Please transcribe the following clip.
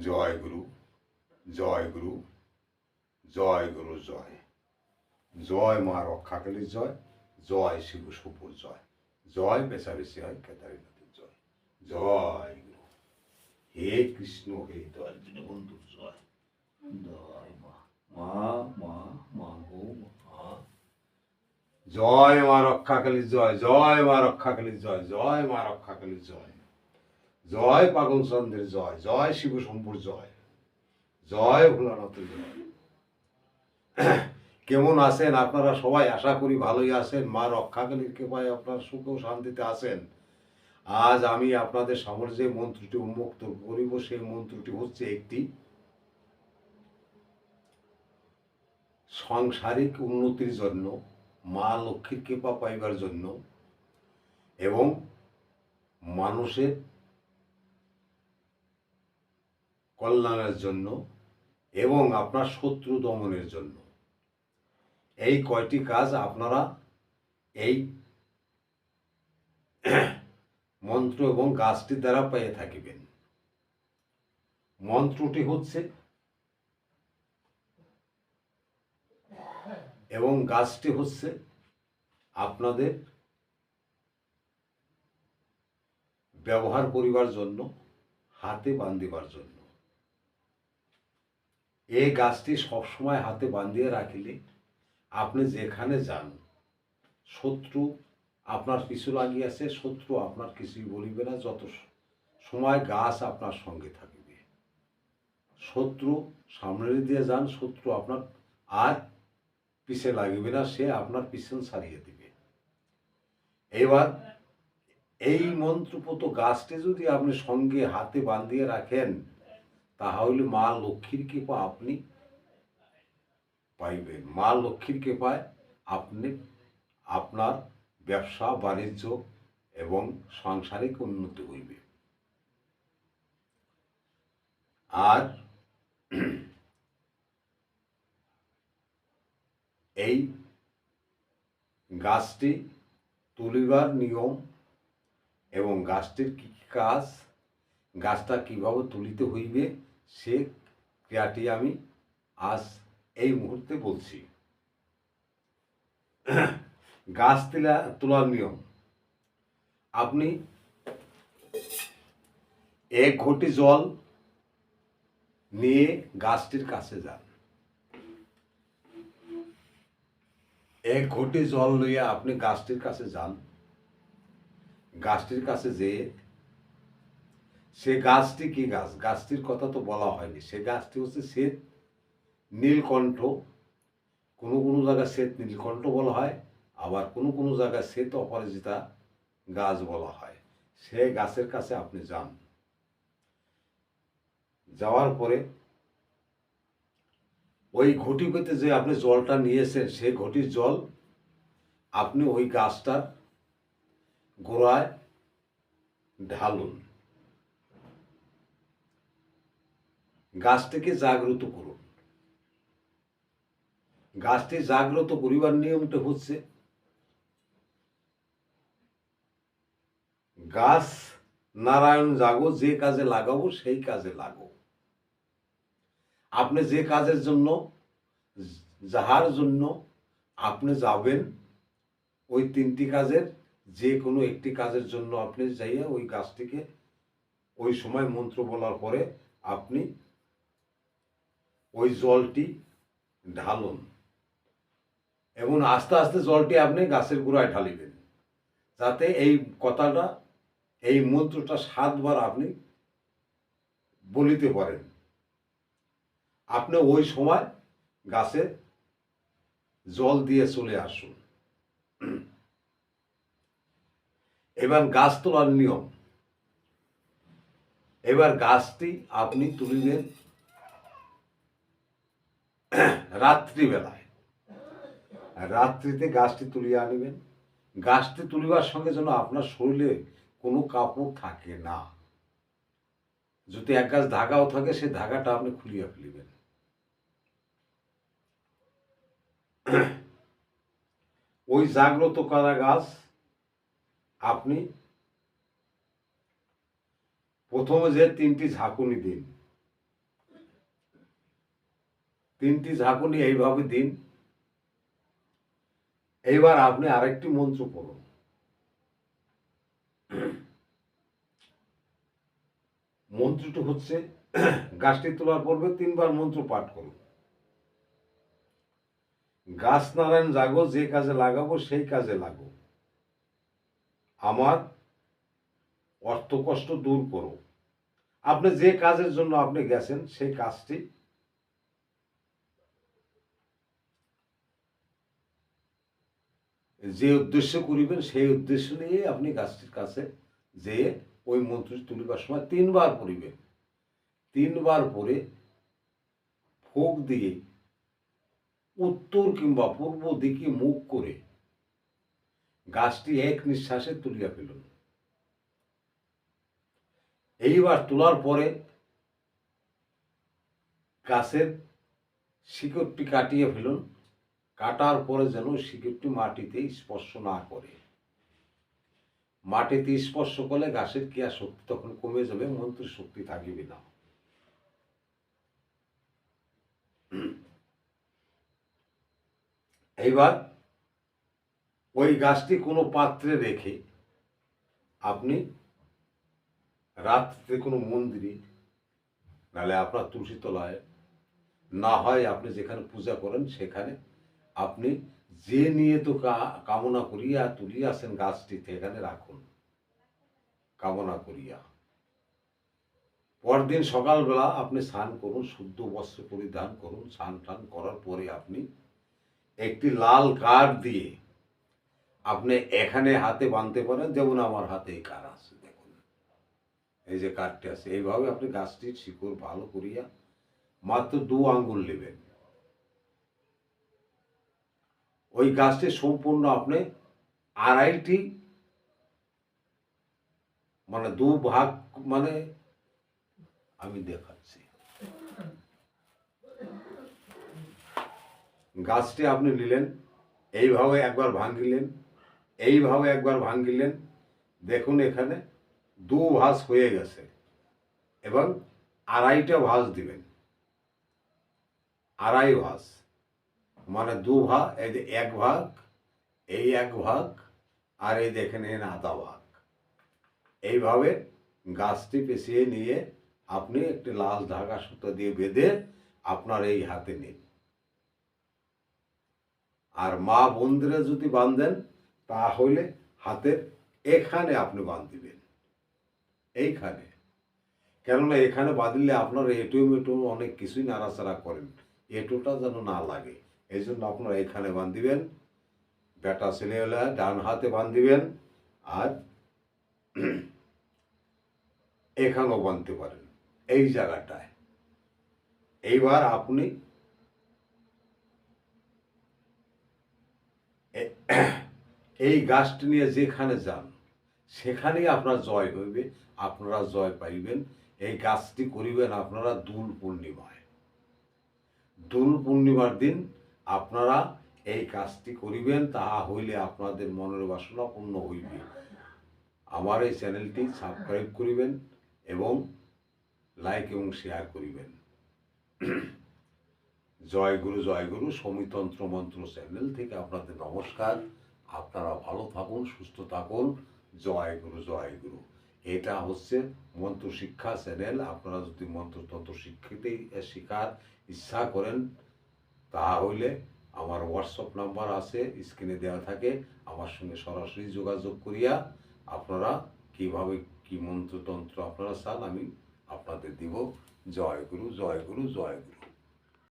জয় গুরু জয় গুরু জয় গুরু, জয়। জয় মা রক্ষাকালীর জয় জয় শিব সুপুর জয়। জয় পেশাবেশি হয় কেদারনাথের জয়। জয় গুরু। হে কৃষ্ণ, হে দয়াল বন্ধুর জয়। জয় মা মা মা মা গো, মা। জয় মা রক্ষাকালীর জয় জয় মা রক্ষাকালীর জয় জয় মা রক্ষাকালীর জয়। জয় পাগল চন্দ্রের জয় জয় শিব শম্ভুর জয়। জয় ভোলানাথের জয়। কেমন আছেন আপনারা সবাই? আশা করি ভালোই আছেন। মা রক্ষাকালীর কৃপায় আপনার সুখ ও শান্তিতে আছেন। আজ আমি আপনাদের সামনে যে মন্ত্রটি উন্মুক্ত করিব, সেই মন্ত্রটি হচ্ছে একটি সাংসারিক উন্নতির জন্য, মা লক্ষ্মীর কৃপা পাইবার জন্য এবং মানুষের কল্যাণের জন্য এবং আপনার শত্রু দমনের জন্য। এই কয়টি কাজ আপনারা এই মন্ত্র এবং গাছটির দ্বারা পেয়ে থাকিবেন। মন্ত্রটি হচ্ছে এবং গাছটি হচ্ছে আপনাদের ব্যবহার করিবার জন্য, হাতে বান্ধিবার জন্য। এই গাছটি সবসময় হাতে বান্ধিয়ে রাখিলে আপনি যেখানে যান, শত্রু আপনার পিছু লাগিয়াছে, শত্রু আপনার কিছুই বলিবে না, যত সময় গাছ আপনার সঙ্গে থাকিবে। শত্রু সামনে দিয়ে যান, শত্রু আপনার আর পিছে লাগিবে না, সে আপনার পিছন ছাড়িয়ে দিবে। এবার এই মন্ত্রপত গাছটি যদি আপনি সঙ্গে হাতে বান্ধিয়ে রাখেন তাহলে মা লক্ষ্মীর কৃপা আপনি পাইবেন। মা লক্ষ্মীর কৃপায় আপনি আপনার ব্যবসা, বাণিজ্য এবং সাংসারিক উন্নতি হইবে। আর এই গাছটি তুলিবার নিয়ম এবং গাছটির কী কাজ, গাছটা কীভাবে তুলিতে হইবে সে ক্রিয়াটি আমি আজ এই মুহূর্তে বলছি। গাছ তোলা, তোলার নিয়ম। আপনি এক ঘটি জল নিয়ে গাছটির কাছে যান। এক ঘটি জল লইয়া আপনি গাছটির কাছে যান। গাছটির কাছে যেয়ে সে গাছটি কি গাছ? গাছটির কথা তো বলা হয়নি। সে গাছটি হচ্ছে শ্বেত নীলকণ্ঠ। কোনো কোনো জায়গায় শ্বেত নীলকণ্ঠ বলা হয়, আবার কোনো কোনো জায়গায় শ্বেত অপরাজিতা গাছ বলা হয়। সে গাছের কাছে আপনি যান। যাওয়ার পরে ওই ঘটি পেতে যে আপনি জলটা নিয়েছেন, সেই ঘটির জল আপনি ওই গাছটার গোড়ায় ঢালুন। গাছটিকে জাগ্রত করুন। গাছটি জাগ্রত করিবার নিয়মটা হচ্ছে, গাছ নারায়ণ জাগো, যে কাজে লাগাবো সেই কাজে লাগো। আপনি যে কাজের জন্য, যাহার জন্য আপনি যাবেন, ওই তিনটি কাজের, যে কোনো একটি কাজের জন্য আপনি যাইয়া ওই গাছটিকে ওই সময় মন্ত্র বলার পরে আপনি ওই জলটি ঢালুন। এবং আস্তে আস্তে জলটি আপনি গাছের গোড়ায় ঢালিবেন। যাতে এই কথাটা, এই মন্ত্রটা সাতবার আপনি বলিতে পারেন। আপনি ওই সময় গাছে জল দিয়ে চলে আসুন। এবার গাছ তোলার নিয়ম। এবার গাছটি আপনি তুলিলেন রাত্রিবেলায়। রাত্রিতে গাছটি তুলিয়ে আনিবেন। গাছটি তুলিবার সঙ্গে যেন আপনার শরীরে কোনো কাপড় থাকে না। যদি এক গাছ ধাগাও থাকে সেই ধাগাটা আপনি খুলিয়ে ফেলিবেন। ওই জাগ্রত করা গাছ, আপনি প্রথমে যে তিনটি ঝাঁকুনি দিন তিনটি ঝাঁকুনি এইভাবে দিন। এইবার আপনি আরেকটি মন্ত্র পড়ুন। মন্ত্রটি হচ্ছে, গাছটি তোলার পূর্বে তিনবার মন্ত্র পাঠ করুন। গাছ নারায়ণ জাগো, যে কাজে লাগাবো সেই কাজে লাগো। আমার অর্থ কষ্ট দূর করো। আপনি যে কাজের জন্য আপনি গেছেন, সেই কাজটি যে উদ্দেশ্য করিবেন, সেই উদ্দেশ্য নিয়ে আপনি গাছটির কাছে যেয়ে ওই মন্ত্রটি তুলিবার সময় তিনবার পড়িবেন। তিনবার পরে ফোক দিয়ে উত্তর কিংবা পূর্ব দিকে মুখ করে গাছটি এক নিঃশ্বাসে তুলিয়া ফেলুন। এইবার তোলার পরে গাছের শিকড়টি কাটিয়ে ফেলুন। কাটার পরে যেন শিকড়টি মাটিতে স্পর্শ না করে। মাটিতে স্পর্শ করলে গাছের ক্রিয়া শক্তি তখন কমে যাবে, মন্ত্রের শক্তি থাকিবে না। এইবার ওই গাছটি কোনো পাত্রে রেখে আপনি রাত্রিতে কোনো মন্দিরে নাহলে আপনার তুলসী তলায়, না হয় আপনি যেখানে পূজা করেন সেখানে আপনি যে নিয়ে তো কামনা করিয়া তুলিয়াছেন গাছটি সেখানে রাখুন। কামনা করিয়া। পরদিন সকালবেলা আপনি স্নান করুন, শুদ্ধ বস্ত্র পরিধান করুন, স্নান টান করার পরে আপনি একটি লাল কার্ড দিয়ে আপনি এখানে হাতে বাঁধতে পারেন, যেমন আমার হাতে এই কার্ড আছে, দেখুন। এই যে কার্ডটি আছে, এইভাবে আপনি গাছটির শিকড় ভালো করিয়া মাত্র দু আঙ্গুল নেবেন। ওই গাছটি সম্পূর্ণ আপনি আড়াইটি মানে দু ভাগ মানে আমি দেখাচ্ছি। গাছটি আপনি নিলেন, এইভাবে একবার ভাঙিলেন, এইভাবে একবার ভাঙিলেন, দেখুন এখানে দু ভাঁজ হয়ে গেছে এবং আড়াইটা ভাঁজ দিবেন। আড়াই ভাঁজ। মানে দু ভাগ, এই এক ভাগ, এই এক ভাগ, আর এই দেখে এখানে আধা ভাগ। এইভাবে গাছটি পেঁচিয়ে নিয়ে আপনি একটি লাল ধাগা সুতো দিয়ে বেঁধে আপনার এই হাতে নিন। আর মা বন্ধুরা যদি বাঁধেন, তাহলে হাতের এখানে আপনি বাঁধিবেন। এইখানে। কেননা এখানে বাঁধলে আপনার এটু মেটু অনেক কিছুই নাড়াচাড়া করেন। এটুটা যেন না লাগে। এই জন্য আপনারা এখানে বাঁধিবেন বেটা ছেলে ডান হাতে বাঁধিবেন আর এখানেও বাঁধতে পারেন, এই জায়গাটায়। এইবার আপনি এই গাছটি নিয়ে যেখানে যান, সেখানেই আপনার জয় হইবে, আপনারা জয় পাইবেন। এই গাছটি করিবেন আপনারা দুল পূর্ণিমায়। দুল পূর্ণিমার দিন আপনারা এই কাজটি করিবেন, তাহা হইলে আপনাদের মনের বাসনা পূর্ণ হইবে। আমার এই চ্যানেলটি সাবস্ক্রাইব করিবেন এবং লাইক এবং শেয়ার করিবেন। জয় গুরু জয় গুরু, সমিতন্ত্র মন্ত্র চ্যানেল থেকে আপনাদের নমস্কার। আপনারা ভালো থাকুন, সুস্থ থাকুন। জয় গুরু জয় গুরু। এটা হচ্ছে মন্ত্র শিক্ষা চ্যানেল। আপনারা যদি মন্ত্রতন্ত্র শিক্ষিতে শেখার ইচ্ছা করেন তাহা হইলে আমার হোয়াটসঅ্যাপ নাম্বার আছে স্ক্রিনে দেওয়া থাকে। আমার সঙ্গে সরাসরি যোগাযোগ করিয়া আপনারা কীভাবে কি মন্ত্রতন্ত্র আপনারা চান আমি আপনাদের দিব। জয় গুরু জয় গুরু জয় গুরু।